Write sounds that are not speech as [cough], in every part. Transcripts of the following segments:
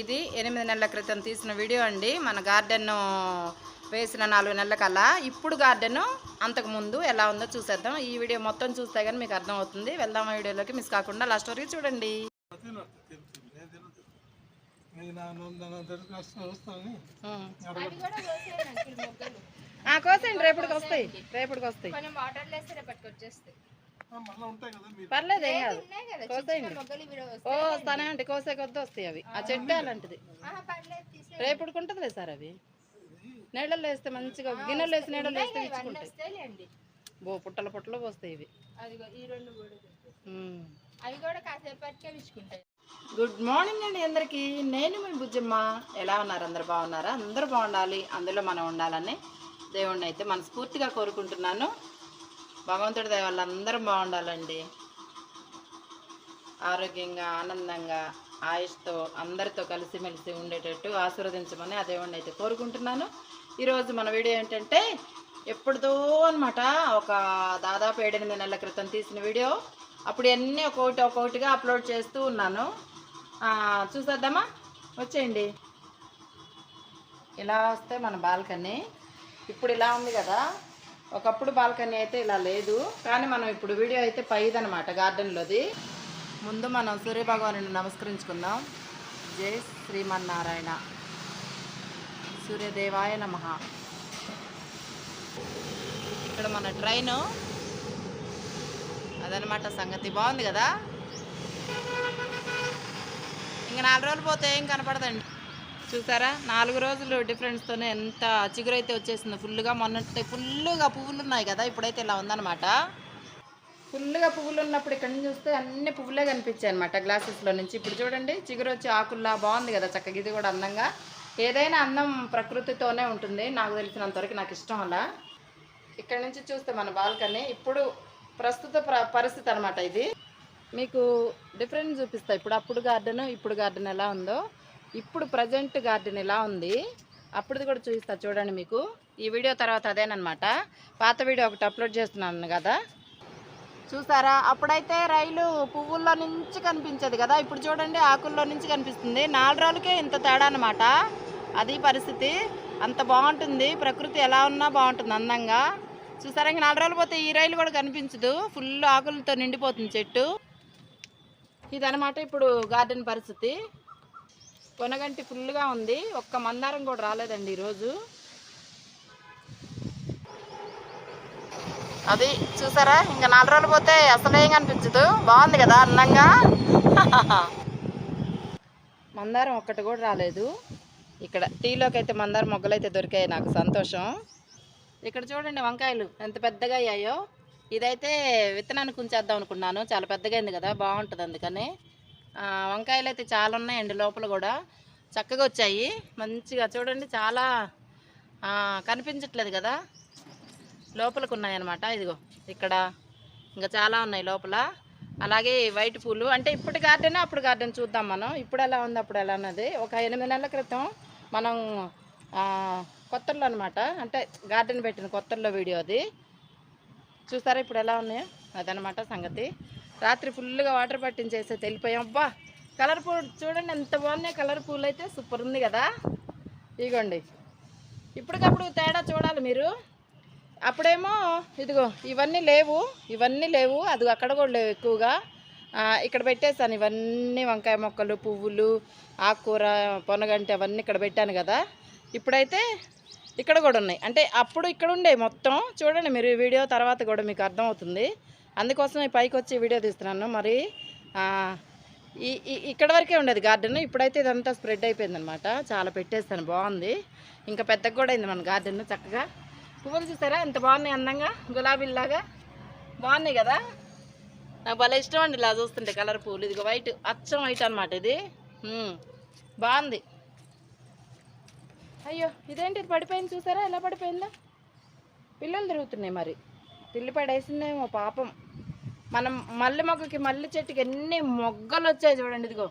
ఇది ఎనిమిది నెలల క్రితం తీసిన వీడియో అండి. మన గార్డెన్ వేసిన నాలుగు నెలల కల్లా. ఇప్పుడు గార్డెన్ అంతకు ముందు ఎలా ఉందో చూసేద్దాం. ఈ వీడియో మొత్తం చూస్తే కానీ మీకు అర్థమవుతుంది వెళ్దాం ఆ వీడియోలోకి. మిస్ కాకుండా లాస్ట్ వరకు చూడండి. కోసేయండి. రేపటికి వస్తాయి. రేపటికి వస్తాయి. పర్లేదు ఏం కాదు. కోసేయండి వస్తానే అంటే కోసే కొద్ది వస్తాయి అవి. ఆ చెట్టు అలాంటిది. ఆహా, పర్లేదు తీసే రేపటికి ఉంటుందిలే సార్ అవి. నీళ్ళల్లో వేస్తే మంచిగా గిన్నెలు వేసి నీళ్ళలో వేస్తే ఇచ్చుకుంటాయి బో పుట్టల పుట్టలు పోస్తాయి ఇవి. అదిగో ఈ రెండు కూడా ఉం. అవి కూడా కాసేపటికే విచ్చుకుంటాయి. గుడ్ మార్నింగ్ అండి అందరికీ. నేను మీ బుజ్జమ్మ. ఎలా ఉన్నారు? అందరు బాగున్నారా? అందరూ బాగుండాలి. అందులో మనం ఉండాలని దేవుణ్ణి అయితే మనస్ఫూర్తిగా కోరుకుంటున్నాను. భగవంతుడి దయ వల్ల అందరూ బాగుండాలండి. ఆరోగ్యంగా ఆనందంగా ఆయుష్తో అందరితో కలిసిమెలిసి ఉండేటట్టు ఆశీర్వదించమని ఆ దేవుణ్ణి అయితే కోరుకుంటున్నాను. ఈరోజు మన వీడియో ఏంటంటే ఎప్పుడుదో అనమాట ఒక దాదాపు ఏడెనిమిది నెలల క్రితం తీసిన వీడియో. అప్పుడు అన్నీ ఒక్కొక్కటి ఒక్కొక్కటిగా అప్లోడ్ చేస్తూ ఉన్నాను. చూసేద్దామా? వచ్చేయండి. ఇలా వస్తే మన బాల్కనీ. ఇప్పుడు ఇలా ఉంది కదా. ఒకప్పుడు బాల్కనీ అయితే ఇలా లేదు. కానీ మనం ఇప్పుడు వీడియో అయితే పైదనమాట గార్డెన్లోది. ముందు మనం సూర్యభగవాను నమస్కరించుకుందాం. జై శ్రీమన్నారాయణ. సూర్యదేవాయ నమ. ఇక్కడ మన ట్రైను. అదనమాట సంగతి. బాగుంది కదా? ఇంకా నాలుగు రోజులు పోతే ఏం కనపడదండి. చూసారా? నాలుగు రోజులు డిఫరెన్స్తోనే ఎంత చిగురైతే వచ్చేసింది. ఫుల్గా మొన్నటి ఫుల్గా పువ్వులు ఉన్నాయి కదా? ఇప్పుడైతే ఇలా ఉందన్నమాట. ఫుల్గా పువ్వులు ఉన్నప్పుడు ఇక్కడ నుంచి చూస్తే అన్ని పువ్వులే కనిపించాయి అనమాట గ్లాసెస్లో నుంచి. ఇప్పుడు చూడండి చిగురు వచ్చి ఆకుల్లా బాగుంది కదా చక్కగా. ఇది కూడా అందంగా. ఏదైనా అందం ప్రకృతితోనే ఉంటుంది. నాకు తెలిసినంతవరకు నాకు ఇష్టం అలా. ఇక్కడ నుంచి చూస్తే మన బాల్కనీ. ఇప్పుడు ప్రస్తుత ప్ర- పరిస్థితి అనమాట ఇది. మీకు డిఫరెన్స్ చూపిస్తా. ఇప్పుడు అప్పుడు గార్డెన్ ఇప్పుడు గార్డెన్ ఎలా ఉందో. ఇప్పుడు ప్రజెంట్ గార్డెన్ ఇలా ఉంది. అప్పుడుది కూడా చూపిస్తా చూడండి మీకు. ఈ వీడియో తర్వాత అదేనమాట. పాత వీడియో ఒకటి అప్లోడ్ చేస్తున్నాను కదా. చూసారా? అప్పుడైతే రైలు పువ్వుల్లో నుంచి కనిపించేది కదా. ఇప్పుడు చూడండి ఆకుల్లో నుంచి కనిపిస్తుంది. నాలుగు రోజులకే ఇంత తేడా అనమాట అది పరిస్థితి. అంత బాగుంటుంది. ప్రకృతి ఎలా ఉన్నా బాగుంటుంది అందంగా. చూసారా? ఇంక నాలుగు రోజులు పోతే ఈ రైలు కూడా కనిపించదు. ఫుల్ ఆకులతో నిండిపోతుంది చెట్టు. ఇదనమాట ఇప్పుడు గార్డెన్ పరిస్థితి. కొనగంటి ఫుల్గా ఉంది. ఒక్క మందారం కూడా రాలేదండి ఈరోజు. అది చూసారా? ఇంకా నాలుగు రోజులు పోతే అసలు ఏం కనిపించదు. బాగుంది కదా అందంగా? [laughs] మందారం ఒక్కటి కూడా రాలేదు. ఇక్కడ టీలోకి అయితే మందారం మొగ్గలు అయితే దొరికాయి నాకు సంతోషం. ఇక్కడ చూడండి వంకాయలు ఎంత పెద్దగా అయ్యాయో. ఇదైతే విత్తనానికి ఉంచేద్దాం అనుకున్నాను. చాలా పెద్దగా అయింది కదా బాగుంటుంది అందుకని. వంకాయలు అయితే చాలా ఉన్నాయండి లోపల కూడా. చక్కగా వచ్చాయి. మంచిగా చూడండి చాలా కనిపించట్లేదు కదా. లోపలికి ఉన్నాయన్నమాట ఇదిగో ఇక్కడ ఇంకా చాలా ఉన్నాయి లోపల. అలాగే వైట్ పూలు అంటే ఇప్పుడు గార్డెన్ అప్పుడు గార్డెన్ చూద్దాం మనం. ఇప్పుడు ఎలా ఉంది అప్పుడు ఎలా ఉన్నది. ఒక ఎనిమిది నెలల క్రితం మనం కొత్తల్లో అనమాట అంటే గార్డెన్ పెట్టిన కొత్తల్లో వీడియో అది. చూసారా ఇప్పుడు ఎలా ఉన్నాయో? అదనమాట సంగతి. రాత్రి ఫుల్గా వాటర్ పట్టించేసి వెళ్ళిపోయాం అబ్బా కలర్ పూలు చూడండి ఎంత బాగున్నాయి కలర్ పూలు అయితే. సూపర్ ఉంది కదా. ఇగోండి. ఇప్పటికప్పుడు తేడా చూడాలి మీరు. అప్పుడేమో ఇదిగో ఇవన్నీ లేవు ఇవన్నీ లేవు. అది అక్కడ కూడా లేవు ఎక్కువగా. ఇక్కడ పెట్టేశాను ఇవన్నీ వంకాయ మొక్కలు పువ్వులు ఆకుకూర పొనగంటి అవన్నీ ఇక్కడ పెట్టాను కదా. ఇప్పుడైతే ఇక్కడ కూడా ఉన్నాయి. అంటే అప్పుడు ఇక్కడ ఉండే మొత్తం. చూడండి మీరు వీడియో తర్వాత కూడా మీకు అర్థమవుతుంది. అందుకోసం ఈ పైకి వచ్చి వీడియో తీస్తున్నాను. మరి ఈ ఇక్కడ వరకే ఉండేది గార్డెన్. ఇప్పుడైతే ఇదంతా స్ప్రెడ్ అయిపోయింది అనమాట చాలా పెట్టేస్తాను. బాగుంది. ఇంకా పెద్దగా కూడా అయింది మన గార్డెన్ చక్కగా. పువ్వులు చూసారా? ఎంత బాగున్నాయి అందంగా. గులాబీలాగా బాగున్నాయి కదా? నాకు భలే ఇష్టం అండి ఇలా చూస్తుంటే కలర్ పువ్వులు ఇది వైట్ అచ్చం వైట్ అనమాట ఇది. బాగుంది. అయ్యో ఇదేంటి? ఇది పడిపోయింది చూసారా? ఎలా పడిపోయిందా? పిల్లలు తిరుగుతున్నాయి మరి. పిల్లి పడేసిందేమో పాపం. మనం మల్లె మొగ్గకి మల్లె చెట్టుకి ఎన్ని మొగ్గలు వచ్చాయి చూడండి ఇదిగో.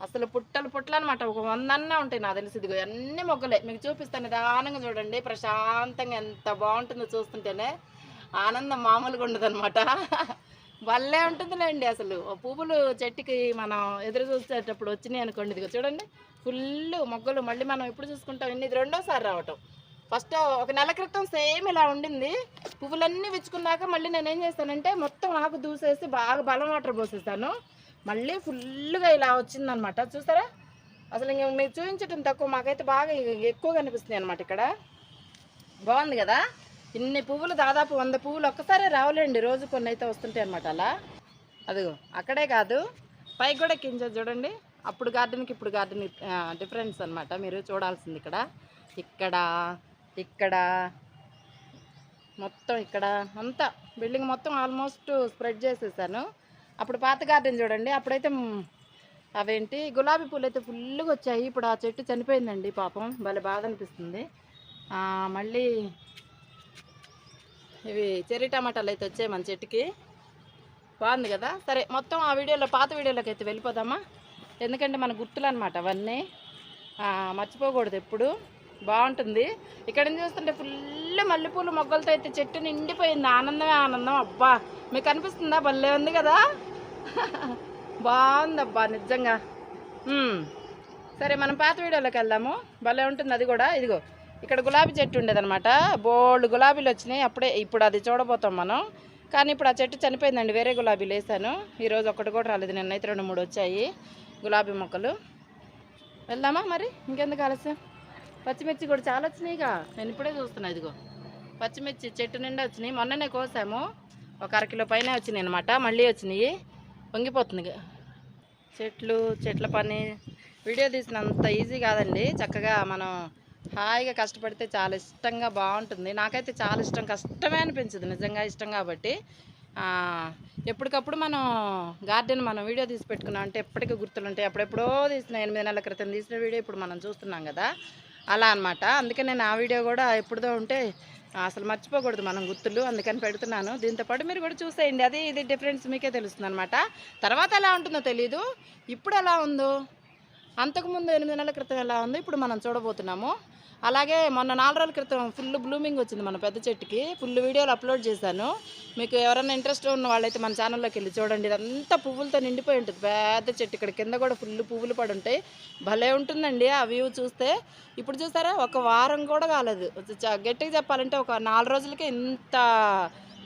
అసలు పుట్టలు పుట్టలు అనమాట ఒక వందన్నా ఉంటాయి నాకు తెలిసి ఇదిగో. అన్ని మొగ్గలే? మీకు చూపిస్తాను నిదానంగా చూడండి. ప్రశాంతంగా ఎంత బాగుంటుందో చూస్తుంటేనే ఆనందం మామూలుగా ఉండదు అనమాట భలే ఉంటుందిలేండి అసలు. పువ్వులు చెట్టుకి మనం ఎదురు చూసేటప్పుడు వచ్చినాయి అనుకోండి ఇదిగో. చూడండి. ఫుల్ మొగ్గలు. మళ్ళీ మనం ఎప్పుడు చూసుకుంటాం? ఇన్ని ఇది రెండోసారి రావటం. ఫస్ట్ ఒక నెల క్రితం సేమ్ ఇలా ఉండింది. పువ్వులన్నీ విచ్చుకున్నాక మళ్ళీ నేను ఏం చేస్తానంటే మొత్తం ఆకు దూసేసి బాగా బలం వాటర్ పోసేస్తాను మళ్ళీ ఫుల్గా ఇలా వచ్చిందనమాట. చూసారా? అసలు ఇంక మీరు చూపించటం తక్కువ మాకైతే బాగా ఎక్కువ కనిపిస్తుంది అనమాట ఇక్కడ. బాగుంది కదా? ఇన్ని పువ్వులు దాదాపు వంద పువ్వులు ఒక్కసారే రావులేండి. రోజు కొన్ని అయితే వస్తుంటాయి అనమాట అలా. అదిగో అక్కడే కాదు. పైకి కూడా కింద చూడండి. అప్పుడు గార్డెన్కి ఇప్పుడు గార్డెన్ డిఫరెన్స్ అనమాట మీరు చూడాల్సింది ఇక్కడ. ఇక్కడ ఇక్కడ. మొత్తం ఇక్కడ అంతా. బిల్డింగ్ మొత్తం ఆల్మోస్ట్ స్ప్రెడ్ చేసేసాను. అప్పుడు పాత గార్డెన్ చూడండి. అప్పుడైతే అవేంటి? గులాబీ పూలు అయితే ఫుల్గా వచ్చాయి. ఇప్పుడు ఆ చెట్టు చనిపోయిందండి పాపం. భలే బాధ అనిపిస్తుంది మళ్ళీ ఇవి చెర్రీ టమాటాలు అయితే వచ్చాయి మన చెట్టుకి. బాగుంది కదా? సరే మొత్తం ఆ వీడియోలో పాత వీడియోలోకి అయితే వెళ్ళిపోదామా? ఎందుకంటే మన గుర్తులు అనమాట అవన్నీ మర్చిపోకూడదు ఎప్పుడు. బాగుంటుంది. ఇక్కడ నుంచి చూస్తుంటే ఫుల్ మల్లెపూలు మొగ్గలతో అయితే చెట్టు నిండిపోయింది. ఆనందమే ఆనందం. అబ్బా మీకు అనిపిస్తుందా? భలే ఉంది కదా. బాగుందబ్బా నిజంగా. సరే మనం పాత వీడియోలోకి వెళ్దాము. భలే ఉంటుంది అది కూడా. ఇదిగో ఇక్కడ గులాబీ చెట్టు ఉండేదనమాట బోల్డ్ గులాబీలు వచ్చినాయి. అప్పుడే ఇప్పుడు అది చూడబోతాం మనం. కానీ ఇప్పుడు ఆ చెట్టు చనిపోయిందండి. వేరే గులాబీలు వేసాను ఈరోజు ఒకటి కూడా రాలేదు. నిన్నైతే రెండు మూడు వచ్చాయి గులాబీ మొక్కలు. వెళ్దామా మరి? ఇంకెందుకు ఆలస్యం? పచ్చిమిర్చి కూడా చాలా వచ్చినాయిగా. నేను ఇప్పుడే చూస్తున్నా ఇదిగో. పచ్చిమిర్చి చెట్టు నిండా వచ్చినాయి. మొన్ననే కోసాము. ఒక అరకిలో పైన వచ్చినాయి అనమాట మళ్ళీ వచ్చినాయి. వంగిపోతుంది ఇక. చెట్లు చెట్ల పని. వీడియో తీసినంత ఈజీ కాదండి. చక్కగా మనం హాయిగా కష్టపడితే చాలా ఇష్టంగా బాగుంటుంది. నాకైతే చాలా ఇష్టం కష్టమే అనిపించదు నిజంగా ఇష్టం కాబట్టి. ఎప్పటికప్పుడు మనం గార్డెన్ మనం వీడియో తీసి పెట్టుకున్నాం అంటే ఎప్పటికీ గుర్తులు ఉంటాయి అప్పుడెప్పుడో తీసిన ఎనిమిది నెలల క్రితం తీసిన వీడియో ఇప్పుడు మనం చూస్తున్నాం కదా. అలా అన్నమాట. అందుకే నేను ఆ వీడియో కూడా ఎప్పుడుదో ఉంటే అసలు మర్చిపోకూడదు మనం గుర్తులు అందుకని పెడుతున్నాను. దీంతో పాటు మీరు కూడా చూసేయండి. అది ఇది డిఫరెన్స్ మీకే తెలుస్తుంది అనమాట తర్వాత ఎలా ఉంటుందో తెలీదు. ఇప్పుడు ఎలా ఉందో? అంతకుముందు ఎనిమిది నెలల క్రితం ఎలా ఉందో ఇప్పుడు మనం చూడబోతున్నాము. అలాగే మొన్న నాలుగు రోజుల క్రితం ఫుల్ బ్లూమింగ్ వచ్చింది మన పెద్ద చెట్టుకి. ఫుల్ వీడియోలు అప్లోడ్ చేశాను. మీకు ఎవరైనా ఇంట్రెస్ట్ ఉన్న వాళ్ళైతే మన ఛానల్లోకి వెళ్ళి చూడండి. ఇదంతా పువ్వులతో నిండిపోయి ఉంటుంది. పెద్ద చెట్టు ఇక్కడ కింద కూడా ఫుల్ పువ్వులు పడి ఉంటాయి. భలే ఉంటుందండి ఆ వ్యూ చూస్తే. ఇప్పుడు చూసారా? ఒక వారం కూడా కాలేదు. చ- గట్టిగా చెప్పాలంటే ఒక నాలుగు రోజులకే ఇంత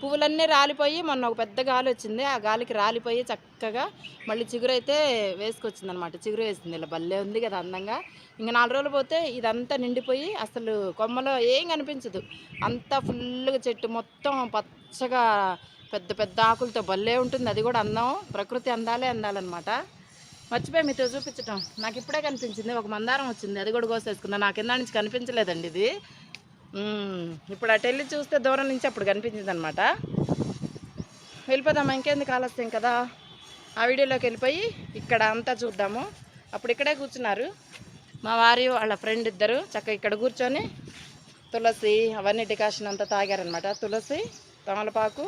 పువ్వులన్నీ రాలిపోయి మొన్న ఒక పెద్ద గాలి వచ్చింది. ఆ గాలికి రాలిపోయి చక్కగా మళ్ళీ చిగురు అయితే వేసుకొచ్చింది అనమాట చిగురు వేసింది. ఇలా భలే ఉంది కదా అందంగా. ఇంకా నాలుగు రోజులు పోతే ఇదంతా నిండిపోయి అసలు కొమ్మలో ఏం కనిపించదు. అంతా ఫుల్గా చెట్టు మొత్తం పచ్చగా పెద్ద పెద్ద ఆకులతో భలే ఉంటుంది. అది కూడా అందం. ప్రకృతి అందాలే అందాలన్నమాట. మర్చిపోయి మీతో చూపించటం. నాకు ఇప్పుడే కనిపించింది. ఒక మందారం వచ్చింది. అది కూడా కోసేసుకున్నా. నాకు కింద నుంచి కనిపించలేదండి ఇది. ఇప్పుడు అటు వెళ్ళి చూస్తే దూరం నుంచి అప్పుడు కనిపించింది అనమాట వెళ్ళిపోదామా? ఇంకెందుకు ఆలస్యం కదా? ఆ వీడియోలోకి వెళ్ళిపోయి ఇక్కడ అంతా చూద్దాము. అప్పుడు ఇక్కడే కూర్చున్నారు. మా వారి వాళ్ళ ఫ్రెండ్ ఇద్దరు చక్కగా ఇక్కడ కూర్చొని తులసి అవన్నీ డికాషన్ అంతా తాగారనమాట తులసి తమలపాకు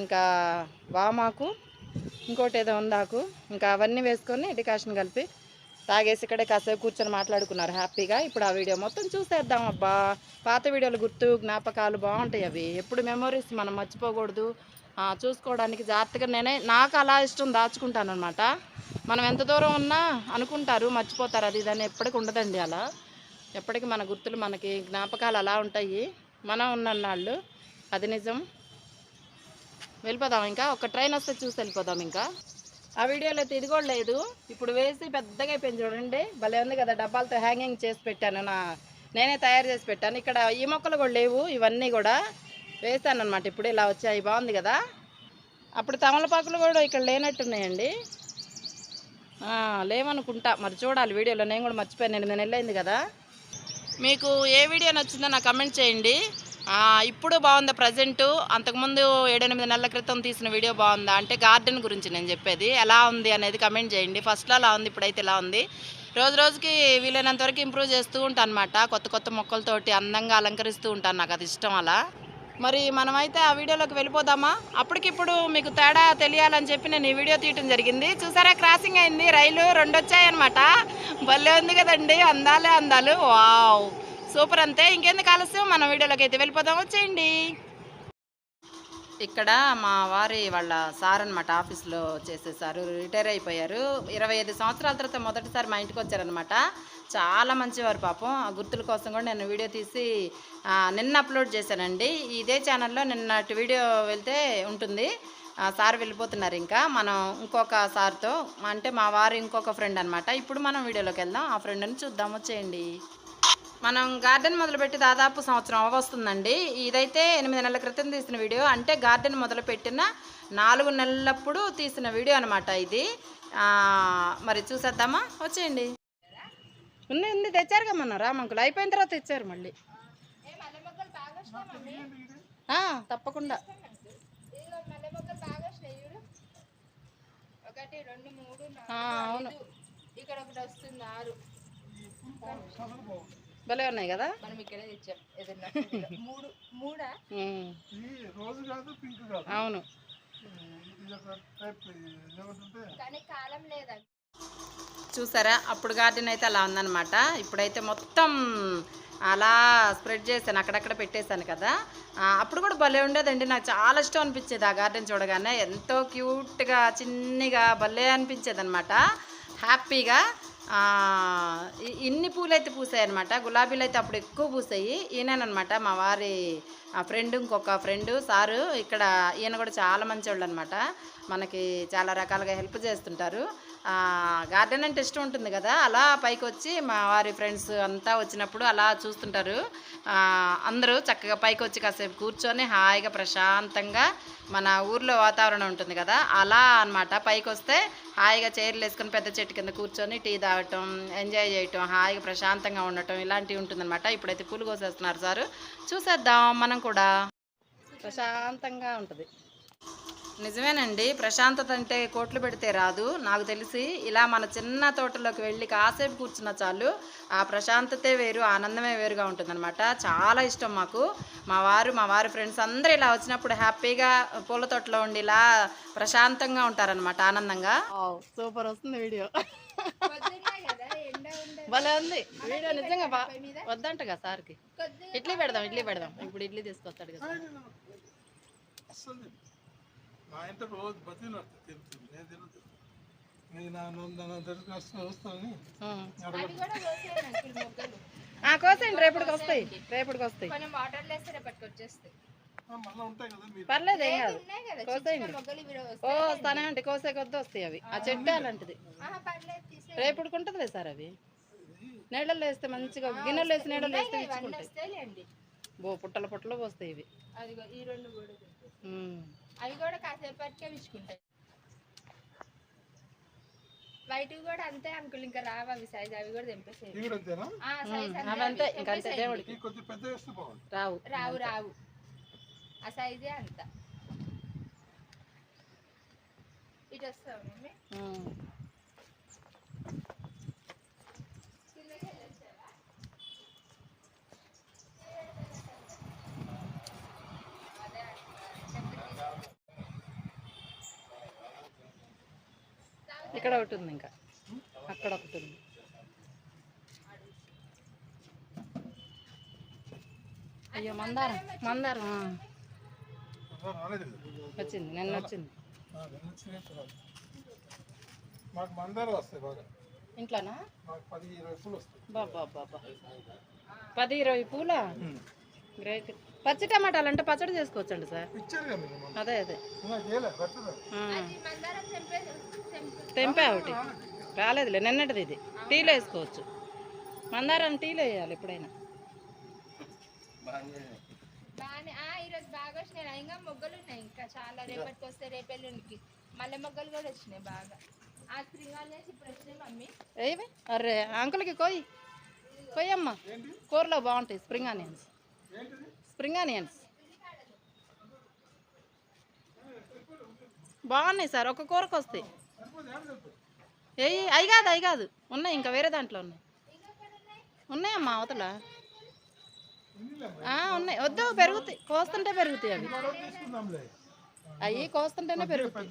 ఇంకా వామాకు ఇంకోటి ఏదో ఉందాకు ఇంకా అవన్నీ వేసుకొని డికాషన్ కలిపి తాగేసి ఇక్కడే కాసేపు కూర్చొని మాట్లాడుకున్నారు. హ్యాపీగా ఇప్పుడు ఆ వీడియో మొత్తం చూసేద్దాం. అబ్బా పాత వీడియోలు గుర్తు జ్ఞాపకాలు బాగుంటాయి అవి. ఎప్పుడు మెమొరీస్ మనం మర్చిపోకూడదు. చూసుకోవడానికి జాగ్రత్తగా నేనే నాకు అలా ఇష్టం దాచుకుంటాను అనమాట మనం ఎంత దూరం ఉన్నా అనుకుంటారు మర్చిపోతారు. అది దాన్ని ఎప్పటికి ఉండదండి అలా. ఎప్పటికీ మన గుర్తులు మనకి జ్ఞాపకాలు అలా ఉంటాయి. మనం ఉన్నన్నాళ్ళు అది నిజం. వెళ్ళిపోదాం ఇంకా. ఒక ట్రైన్ వస్తే చూసి వెళ్ళిపోదాం ఇంకా. ఆ వీడియోలో అయితే ఇది కూడా లేదు. ఇప్పుడు వేసి పెద్దగా అయిపోయింది చూడండి. భలే ఉంది కదా డబ్బాలతో హ్యాంగింగ్ చేసి పెట్టాను నా. నేనే తయారు చేసి పెట్టాను. ఇక్కడ ఈ మొక్కలు కూడా లేవు ఇవన్నీ కూడా వేసాను అనమాట ఇప్పుడు ఇలా వచ్చాయి బాగుంది కదా. అప్పుడు తమలపాకులు కూడా ఇక్కడ లేనట్టున్నాయండి. లేవనుకుంటా. మరి చూడాలి వీడియోలో. నేను కూడా మర్చిపోయాను. ఎనిమిది నెలలు అయింది కదా. మీకు ఏ వీడియో నచ్చిందో నాకు కమెంట్ చేయండి. ఇప్పుడు బాగుందా ప్రజెంట్ అంతకుముందు ఏడెనిమిది నెలల క్రితం తీసిన వీడియో బాగుందా? అంటే గార్డెన్ గురించి నేను చెప్పేది. ఎలా ఉంది అనేది కమెంట్ చేయండి. ఫస్ట్లో అలా ఉంది ఇప్పుడైతే ఇలా ఉంది. రోజు రోజుకి వీలైనంత వరకు ఇంప్రూవ్ చేస్తూ ఉంటాను అనమాట కొత్త కొత్త మొక్కలతోటి అందంగా అలంకరిస్తూ ఉంటాను. నాకు అది ఇష్టం అలా. మరి మనమైతే ఆ వీడియోలోకి వెళ్ళిపోదామా? అప్పటికిప్పుడు మీకు తేడా తెలియాలని చెప్పి నేను ఈ వీడియో తీయటం జరిగింది. చూసారా? క్రాసింగ్ అయింది. రైలు రెండు వచ్చాయన్నమాట భలే ఉంది కదండి. అందాలే అందాలు. వావ్ సూపర్ అంతే. ఇంకెందుకు ఆలస్యం? మన వీడియోలోకి అయితే వెళ్ళిపోదాం. వచ్చేయండి. ఇక్కడ మా వారి వాళ్ళ సార్ అనమాట ఆఫీస్లో చేసేసారు. రిటైర్ అయిపోయారు. ఇరవై ఐదు సంవత్సరాల తర్వాత మొదటిసారి మా ఇంటికి వచ్చారనమాట చాలా మంచివారు పాపం. ఆ గుర్తుల కోసం కూడా నేను వీడియో తీసి నిన్న అప్లోడ్ చేశానండి. ఇదే ఛానల్లో నిన్నటి వీడియో వెళ్తే ఉంటుంది. సార్ వెళ్ళిపోతున్నారు ఇంకా. మనం ఇంకొక సార్తో అంటే మా వారు ఇంకొక ఫ్రెండ్ అనమాట ఇప్పుడు మనం వీడియోలోకి వెళ్దాం. ఆ ఫ్రెండ్ని చూద్దాం. వచ్చేయండి. మనం గార్డెన్ మొదలుపెట్టి దాదాపు సంవత్సరం అవస్తుందండి ఇదైతే ఎనిమిది నెలల క్రితం తీసిన వీడియో. అంటే గార్డెన్ మొదలుపెట్టిన నాలుగు నెలలప్పుడు తీసిన వీడియో అనమాట ఇది. ఆ, మరి చూసేద్దామా? వచ్చేయండి. ఉంది ఉంది. తెచ్చారుగా మొన్న రామంకులు అయిపోయిన తర్వాత తెచ్చారు మళ్ళీ. తప్పకుండా. అవును. ఐదు ఇక్కడ ఒకటి వస్తుంది ఆరు. భలే ఉన్నాయి కదా? మనం ఇక్కడే తెచ్చాం. ఏదన్నా [laughs] మూడు మూడా? ఉమ్, ఈ రోజు కాదు పింక్ కాదు. అవును. కాలం లేదా? చూసారా? అప్పుడు గార్డెన్ అయితే అలా ఉందన్నమాట. ఇప్పుడైతే మొత్తం అలా స్ప్రెడ్ చేశాను అక్కడక్కడ పెట్టేశాను కదా. అప్పుడు కూడా భలే ఉండేదండి. నాకు చాలా ఇష్టం అనిపించేది ఆ గార్డెన్ చూడగానే. ఎంతో క్యూట్గా చిన్నగా భలే అనిపించేది అనమాట హ్యాపీగా ఇన్ని పూలు అయితే పూసాయి అనమాట గులాబీలు అయితే అప్పుడు ఎక్కువ పూసాయి. ఈయననమాట మా వారి ఫ్రెండ్ ఇంకొక ఫ్రెండ్ సారు. ఇక్కడ ఈయన కూడా చాలా మంచోళ్ళు అనమాట మనకి చాలా రకాలుగా హెల్ప్ చేస్తుంటారు. గార్డెన్ అంటే ఇష్టం ఉంటుంది కదా అలా పైకి వచ్చి మా వారి ఫ్రెండ్స్ అంతా వచ్చినప్పుడు అలా చూస్తుంటారు. అందరూ చక్కగా పైకి వచ్చి కాసేపు కూర్చొని హాయిగా ప్రశాంతంగా మన ఊర్లో వాతావరణం ఉంటుంది కదా అలా అనమాట పైకి వస్తే హాయిగా చైర్లు వేసుకొని పెద్ద చెట్టు కింద కూర్చొని టీ తాగటం ఎంజాయ్ చేయటం హాయిగా ప్రశాంతంగా ఉండటం ఇలాంటివి ఉంటుందన్నమాట. ఇప్పుడైతే పూలు కోసేస్తున్నారు సారు. చూసేద్దాం మనం కూడా. ప్రశాంతంగా ఉంటుంది. నిజమేనండి. ప్రశాంతత అంటే కోట్లు పెడితే రాదు. నాకు తెలిసి ఇలా మన చిన్న తోటలోకి వెళ్ళి కాసేపు కూర్చున్న చాలు ఆ ప్రశాంతతే వేరు ఆనందమే వేరుగా ఉంటుందన్నమాట. చాలా ఇష్టం మాకు. మా వారు మా వారి ఫ్రెండ్స్ అందరూ ఇలా వచ్చినప్పుడు హ్యాపీగా పూల తోటలో ఉండి ఇలా ప్రశాంతంగా ఉంటారనమాట ఆనందంగా. సూపర్ వస్తుంది వీడియో. భలే ఉంది. వీడియో నిజంగా బా వద్దంటగా సార్కి. ఇడ్లీ పెడదాం ఇడ్లీ పెడదాం. ఇప్పుడు ఇడ్లీ తీసుకొస్తాడు కదా అస్సలు మా ఇంట్లో రోజు నేను తిరుగుతుంది. నేను నా ఆ. రేపటికి వస్తాయి. రేపటికి వస్తాయి. కొంచెం వాటర్ రేపటికి వచ్చేస్తాయి పర్లేదు ఏం కాదు. కోసేయండి. ఓ వస్తానే కోసే కొద్ది వస్తాయి అవి. ఆ చెట్టు అలాంటిది. రేపటికి ఉంటుందిలే సార్ అవి. నీళ్ళల్లో వేస్తే మంచిగా గిన్నెలు వేసి నీళ్ళలో వేస్తే ఇచ్చుకుంటాయి బో పుట్టల పుట్టలు పోస్తాయి ఇవి. అదిగో ఈ రెండు. అవి కూడా కాసేపటికే విచ్చుకుంటాయి. వైట్ కూడా అంతే అంకుల్ ఇంకా రావు అవి సైజ్ అవి కూడా తెంపేసేయండి. ఇవి కూడా అంతేనా? ఆ, size అంతే అవంతే అవి ఇంకంతే తెంపేసేయండి. దేవుడికి. ఈ కొద్ది పెద్ద వేస్తే బాగుంది రావు. రావు రావు. ఆ సైజే అంత. ఇటు వస్తావు మమ్మీ? ఇక్కడ ఒకటి ఉంది ఇంకా. అక్కడ ఒకటి ఉంది. అయ్యో మందారం మందారం. వచ్చింది నిన్న వచ్చింది. మాకు వస్తాయి బాగా. ఇంట్లోనా? పది ఇరవై పూలు వస్తాయి. బాబా బాబా. పది ఇరవై పూల? గ్రేట్ పచ్చి టమాటాలు అంటే పచ్చడి చేసుకోవచ్చండి సార్. అదే అదే. తెంపే ఒకటి. రాలేదులే నిన్నటిది ఇది. టీలో వేసుకోవచ్చు. మందారం టీలో వేయాలి ఎప్పుడైనా. బాగానే. ఆ ఈరోజు బాగా వచ్చినాయి ఇంకా మొగ్గలు ఉన్నాయి ఇంకా చాలా. రేపటికి వస్తే మల్లె మొగ్గలు కూడా వచ్చినాయి బాగా. ఆ స్ప్రింగాలేసి ఇప్పుడు వచ్చినాయి మమ్మీ. ఏవి? అర్రే అంకుల్కి కోయి. కొయ్యమ్మా కూరలో బాగుంటాయి స్ప్రింగ్ ఆనియన్స్. స్ప్రింగ్ ఆనియన్స్ బాగున్నాయి సార్ ఒక కూరకు వస్తాయి. ఏ అవి కాదు అవి కాదు. ఉన్నాయి ఇంకా వేరే దాంట్లో ఉన్నాయి. ఉన్నాయమ్మా అవతల. ఉన్నాయి. వద్దు పెరుగుతాయి. కోస్తుంటే పెరుగుతాయి అవి. అవి కోస్తుంటేనే పెరుగుతాయి.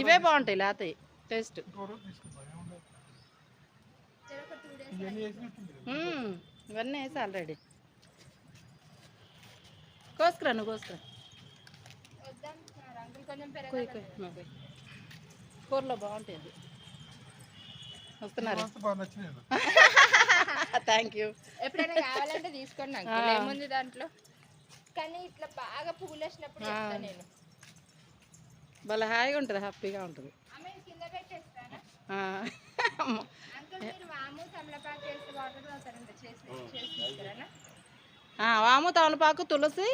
ఇవే బాగుంటాయి లేతాయి. టేస్ట్. ఇవన్నీ వేసి ఆల్రెడీ. కోసుకురా నువ్వు కోసుకురా. కొంచెం కొయ్యి పెరగాలి కొయ్యి మా కొయ్యి. కూరలో బాగుంటుంది వస్తున్నారు థ్యాంక్ యూ ఎప్పుడైనా కావాలంటే తీసుకోండి నాకు ఆ. ఏముంది దాంట్లో? కానీ ఇట్లా బాగా పువ్వులు వచ్చినప్పుడు ఆ. చెప్తా నేను. భలే హాయిగా ఉంటుంది హ్యాపీగా ఉంటుంది. అంకుల్ మీరు వాము తమలపాకు వేస్తే వాటర్ చేసి చేసి వాము తమలపాకు తులసి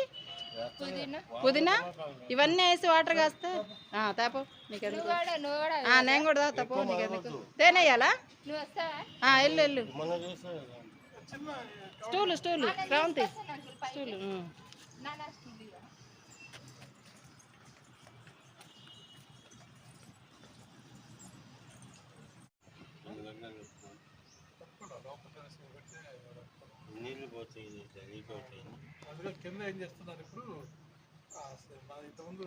పుదీనా. ఇవన్నీ వేసి వాటర్ కాస్తే ఆ, తాపు. నేను కూడా తాగుతా పో నీకెందుకు తేనెయ్యాలా నువ్వు వస్తావా? ఆ, వెళ్ళు వెళ్ళు. స్టూలు స్టూలు పైకి. స్టూలు ఉమ్. నా నా స్టూడియో నీళ్ళు పోతాయి నీళ్ళు పోతాయి అందులో కింద ఏం చేస్తున్నారు ఇప్పుడు? మా ఇంతకుముందు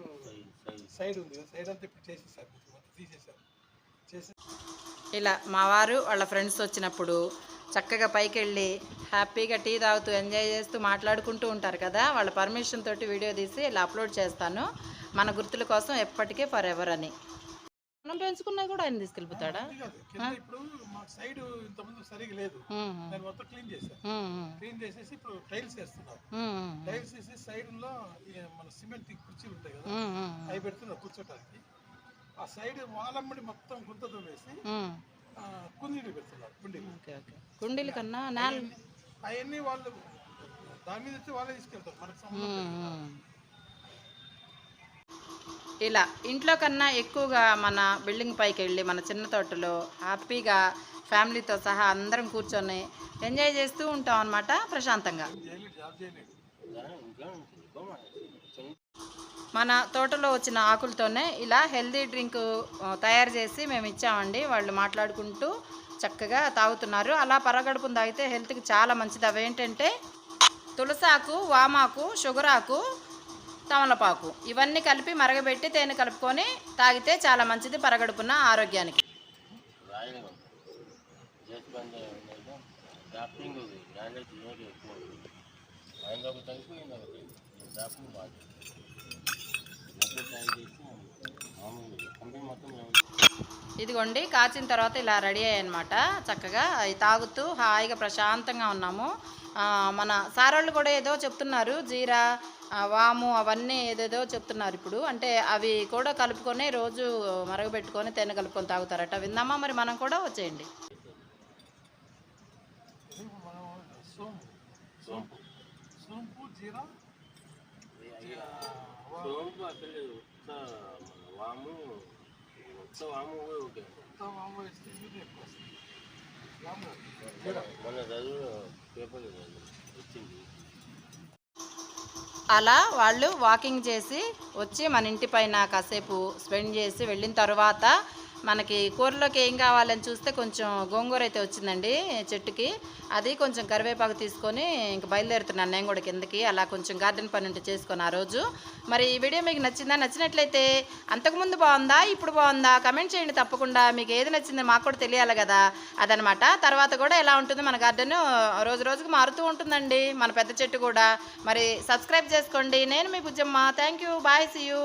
సైడ్ ఉంది. సైడ్ అంతా ఇప్పుడు చేసేసారు తీసేసారు. చేసి ఇలా మా వారు వాళ్ళ ఫ్రెండ్స్ వచ్చినప్పుడు చక్కగా పైకి వెళ్ళి హ్యాపీగా టీ తాగుతూ ఎంజాయ్ చేస్తూ మాట్లాడుకుంటూ ఉంటారు కదా? వాళ్ళ పర్మిషన్ తోటి వీడియో తీసి ఇలా అప్లోడ్ చేస్తాను. మన గుర్తుల కోసం ఎప్పటికీ ఫర్ ఎవర్ అని. మనం పెంచుకున్నది కూడా ఆయన తీసుకెళ్ళిపోతాడా? ఇప్పుడు మా సైడ్ ఇంతకుముందు సరిగా లేదు. ఉమ్, దాన్ని మొత్తం క్లీన్ చేశారు. ఉమ్, క్లీన్ చేసేసి ఇప్పుడు టైల్స్ వేస్తున్నారు. టైల్స్ వేసి సైడ్లో మన సిమెంట్ కుర్చీలు ఉంటాయి కదా అవి పెడుతున్నారు కూర్చోటానికి. ఆ సైడ్ వాలమ్మడి మొత్తం గుంతతో వేసి కుండీలు పెడుతున్నారు కుండీలు. కుండీల కన్నా అవన్నీ వాళ్ళు దాని మీద వచ్చి వాళ్ళే తీసుకెళ్తారు. మనకు సంబంధం లేదు. ఇలా ఇంట్లో కన్నా ఎక్కువగా మన బిల్డింగ్ పైకి వెళ్ళి మన చిన్న తోటలో హ్యాపీగా ఫ్యామిలీతో సహా అందరం కూర్చొని ఎంజాయ్ చేస్తూ ఉంటాం అనమాట ప్రశాంతంగా. మన తోటలో వచ్చిన ఆకులతోనే ఇలా హెల్దీ డ్రింక్ తయారు చేసి మేము ఇచ్చామండి. వాళ్ళు మాట్లాడుకుంటూ చక్కగా తాగుతున్నారు. అలా పరగడుపున తాగితే హెల్త్కి చాలా మంచిది. అవేంటంటే తులసాకు వామాకు షుగరాకు తమలపాకు. ఇవన్నీ కలిపి మరగబెట్టి తేనె కలుపుకొని తాగితే చాలా మంచిది పరగడుపున్న ఆరోగ్యానికి. ఇదిగోండి కాచిన తర్వాత ఇలా రెడీ అయ్యాయన్నమాట. చక్కగా అవి తాగుతూ హాయిగా ప్రశాంతంగా ఉన్నాము. మన సారోళ్ళు కూడా ఏదో చెప్తున్నారు జీరా వాము అవన్నీ ఏదేదో చెప్తున్నారు ఇప్పుడు. అంటే అవి కూడా కలుపుకొని రోజు మరగబెట్టుకొని తేనె కలుపుకొని తాగుతారట. విందామా మరి మనం కూడా వచ్చేయండి. వాము వాము వాము. అలా వాళ్ళు వాకింగ్ చేసి వచ్చి మన ఇంటి పైన కాసేపు స్పెండ్ చేసి వెళ్ళిన తర్వాత మనకి కూరలోకి ఏం కావాలని చూస్తే కొంచెం గోంగూర అయితే వచ్చిందండి చెట్టుకి. అది కొంచెం కరివేపాకు తీసుకొని ఇంక బయలుదేరుతున్నాను నేను కూడా కిందకి. అలా కొంచెం గార్డెన్ పని ఉంటే చేసుకొని ఆ రోజు. మరి ఈ వీడియో మీకు నచ్చిందా? నచ్చినట్లయితే అంతకుముందు బాగుందా? ఇప్పుడు బాగుందా? కమెంట్ చేయండి తప్పకుండా. మీకు ఏది నచ్చిందో మాకు కూడా తెలియాలి కదా అదనమాట. తర్వాత కూడా ఎలా ఉంటుంది మన గార్డెన్ రోజు రోజుకు మారుతూ ఉంటుందండి. మన పెద్ద చెట్టు కూడా. మరి సబ్స్క్రైబ్ చేసుకోండి. నేను మీ Bujjamma. Thank you bye see you